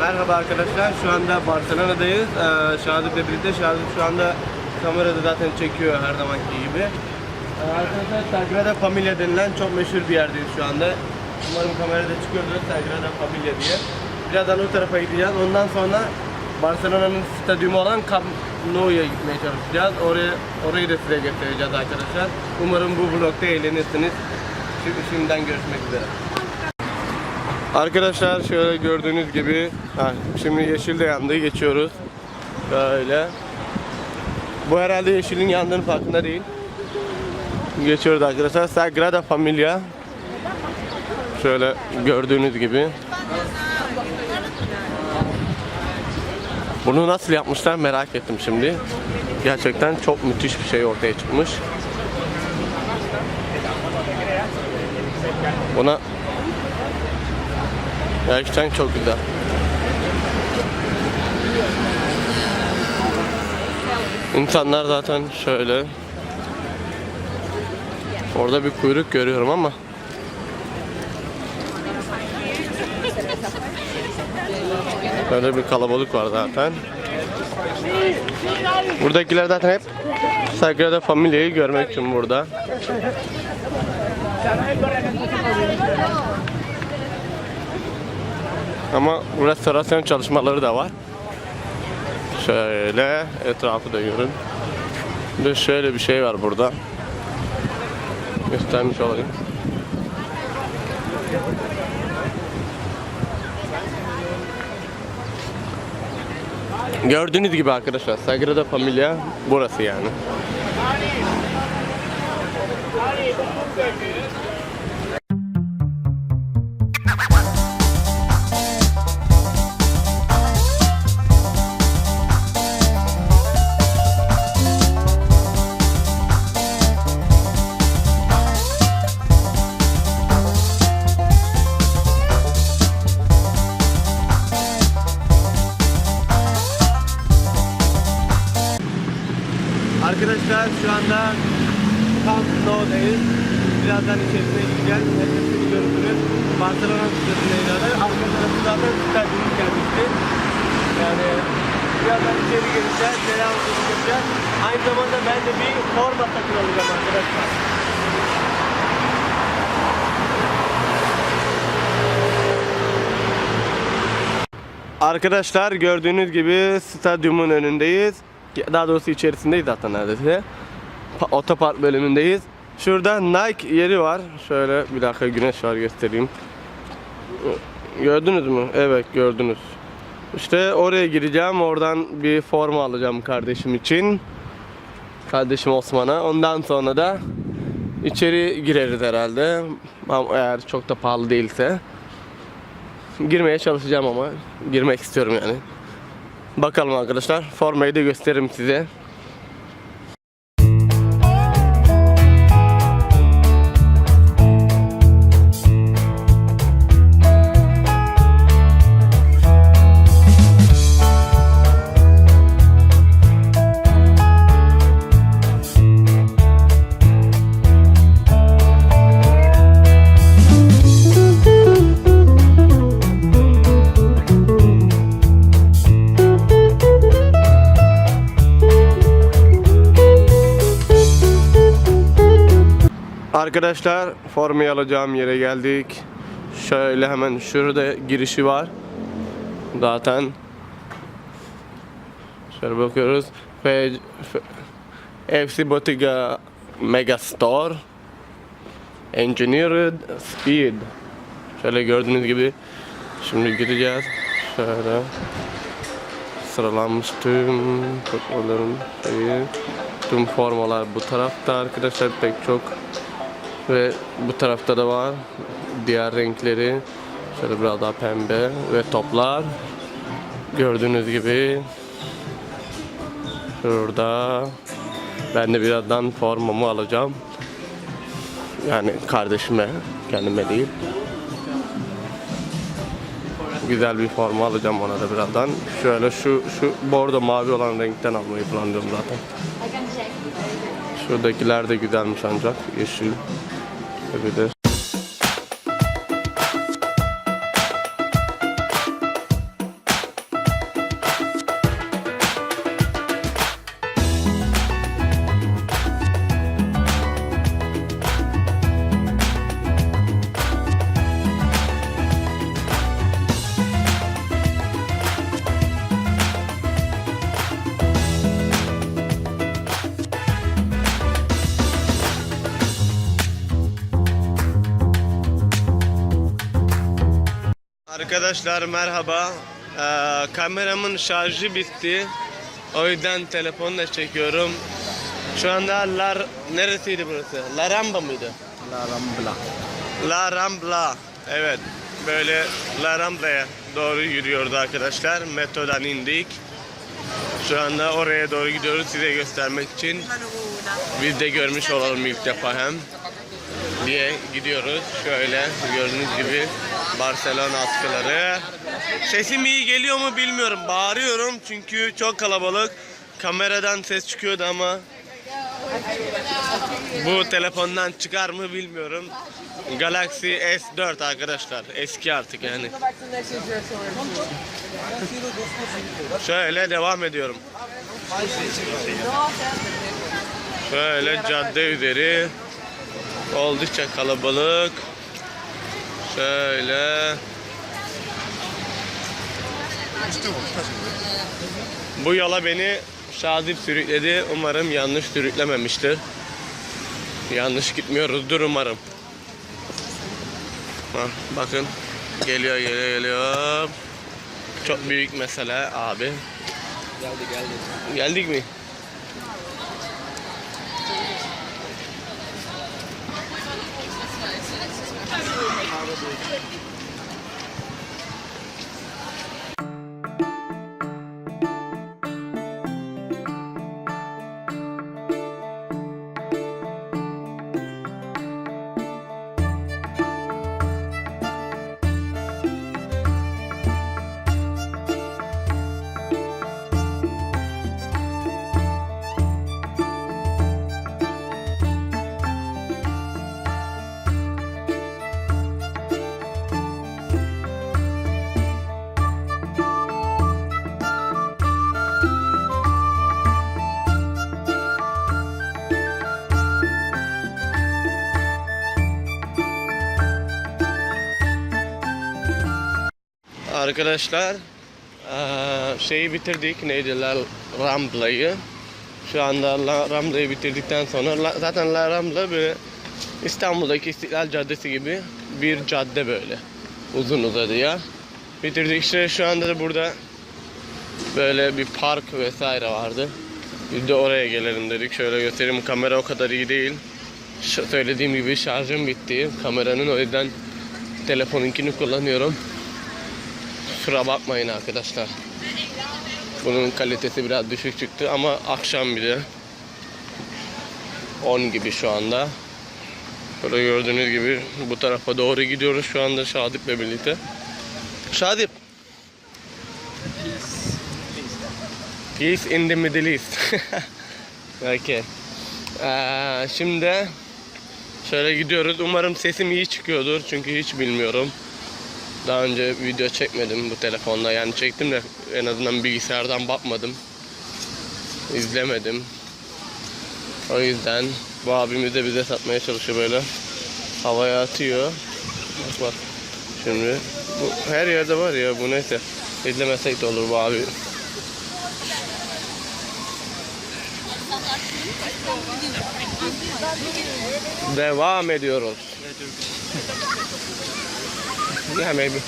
Merhaba arkadaşlar. Şu anda Barcelona'dayız. Ee, Şahadip'le birlikte. Şahadip şu anda kamerada zaten çekiyor her zamanki gibi. Ee, arkadaşlar Sagrada Familia denilen çok meşhur bir yerdeyiz şu anda. Umarım kamerada çıkıyordur Sagrada Familia diye. Birazdan o tarafa gideceğiz. Ondan sonra Barcelona'nın stadyumu olan Camp Nou'ya gitmeye çalışacağız. Oraya, orayı da size göstereceğiz arkadaşlar. Umarım bu vlogda eğlenirsiniz. Şimdi, şimdiden görüşmek üzere. Arkadaşlar şöyle gördüğünüz gibi şimdi yeşil de yandı geçiyoruz. Böyle. Bu herhalde yeşilin yandığının farkında değil. Geçiyoruz arkadaşlar. Sagrada Familia. Şöyle gördüğünüz gibi. Bunu nasıl yapmışlar merak ettim şimdi. Gerçekten çok müthiş bir şey ortaya çıkmış. Buna Gerçekten çok güzel. İnsanlar zaten şöyle. Orada bir kuyruk görüyorum ama. Böyle bir kalabalık var zaten. Buradakiler zaten hep Sagrada Familia'yı görmek için burada. Ama restorasyon çalışmaları da var. Şöyle etrafı da görün. De şöyle bir şey var burada. Göstermiş olayım. Gördüğünüz gibi arkadaşlar Sagrada Familia burası yani. Şu anda Camp Nou'dayız. Birazdan içerisine gireceğiz. Hepsini görürsünüz. Barcelona stadına ilerler. Arka tarafı zaten stadyumun kendisi. Yani birazdan içeri gireceğiz. Olduğunu göreceğiz. Aynı zamanda ben de bir forma satın alacağım arkadaşlar. Arkadaşlar gördüğünüz gibi stadyumun önündeyiz. Daha doğrusu içerisindeyiz zaten neredeyse. Pa- Otopark bölümündeyiz. Şurada Nike yeri var. Şöyle bir dakika güneş var göstereyim. Gördünüz mü? Evet gördünüz. İşte oraya gireceğim. Oradan bir forma alacağım kardeşim için. Kardeşim Osman'a. Ondan sonra da içeri gireriz herhalde. Ama eğer çok da pahalı değilse. Girmeye çalışacağım ama girmek istiyorum yani. Bakalım arkadaşlar. Formayı da gösteririm size. Arkadaşlar formayı alacağım yere geldik. Şöyle hemen şurada girişi var. Zaten şöyle bakıyoruz. F, FC Bottega Mega Store Engineered Speed Şöyle gördüğünüz gibi Şimdi gideceğiz Şöyle Sıralanmış tüm futbolların şeyi Tüm formalar bu tarafta arkadaşlar pek çok ve bu tarafta da var. Diğer renkleri şöyle biraz daha pembe ve toplar. Gördüğünüz gibi şurada ben de birazdan formamı alacağım. Yani kardeşime kendime değil. Güzel bir forma alacağım ona da birazdan. Şöyle şu şu bordo mavi olan renkten almayı planlıyorum zaten. Şuradakiler de güzelmiş ancak yeşil bir de Arkadaşlar merhaba. Ee, kameramın şarjı bitti. O yüzden telefonla çekiyorum. Şu anda Lar neresiydi burası? La Ramba mıydı? La Rambla. La Rambla. Evet. Böyle La Rambla'ya doğru yürüyordu arkadaşlar. Metrodan indik. Şu anda oraya doğru gidiyoruz size göstermek için. Biz de görmüş olalım ilk defa hem diye gidiyoruz. Şöyle gördüğünüz gibi Barcelona askıları. Sesim iyi geliyor mu bilmiyorum. Bağırıyorum çünkü çok kalabalık. Kameradan ses çıkıyordu ama bu telefondan çıkar mı bilmiyorum. Galaxy S4 arkadaşlar. Eski artık yani. Şöyle devam ediyorum. Şöyle cadde üzeri oldukça kalabalık. Şöyle bu yola beni Şadip sürükledi. Umarım yanlış sürüklememiştir. Yanlış gitmiyoruzdur umarım. Ha, bakın geliyor geliyor geliyor. Çok büyük mesele abi. Geldi geldi. Geldik mi? Probably. Arkadaşlar şeyi bitirdik neydi La Rambla'yı. Şu anda La Rambla'yı bitirdikten sonra zaten La Rambla böyle İstanbul'daki İstiklal Caddesi gibi bir cadde böyle. Uzun uzadıya. Bitirdik işte şu anda da burada böyle bir park vesaire vardı. Biz de oraya gelelim dedik. Şöyle göstereyim kamera o kadar iyi değil. Ş- söylediğim gibi şarjım bitti kameranın o yüzden telefonunkini kullanıyorum. Kusura bakmayın arkadaşlar. Bunun kalitesi biraz düşük çıktı ama akşam bir de 10 gibi şu anda. Böyle gördüğünüz gibi bu tarafa doğru gidiyoruz şu anda Şadip'le birlikte. Şadip. Peace in the Middle East. okay. Ee, şimdi şöyle gidiyoruz. Umarım sesim iyi çıkıyordur çünkü hiç bilmiyorum. Daha önce video çekmedim bu telefonda. Yani çektim de en azından bilgisayardan bakmadım. İzlemedim. O yüzden bu abimiz de bize satmaya çalışıyor böyle. Havaya atıyor. Bak bak. Şimdi bu her yerde var ya bu neyse. İzlemesek de olur bu abi. Devam ediyoruz. Yeah, maybe.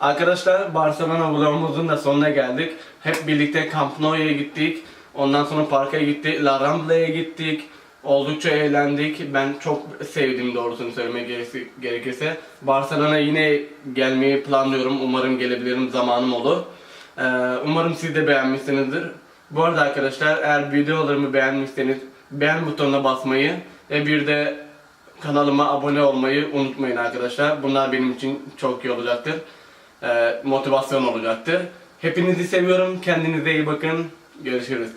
Arkadaşlar Barcelona vlogumuzun da sonuna geldik. Hep birlikte Camp Nou'ya gittik. Ondan sonra parka gittik. La Rambla'ya gittik. Oldukça eğlendik. Ben çok sevdim doğrusunu söylemek gerek- gerekirse. Barcelona yine gelmeyi planlıyorum. Umarım gelebilirim. Zamanım olur. Ee, umarım siz de beğenmişsinizdir. Bu arada arkadaşlar eğer videolarımı beğenmişseniz beğen butonuna basmayı ve bir de kanalıma abone olmayı unutmayın arkadaşlar. Bunlar benim için çok iyi olacaktır. Ee, motivasyon olacaktır. Hepinizi seviyorum. Kendinize iyi bakın. Görüşürüz.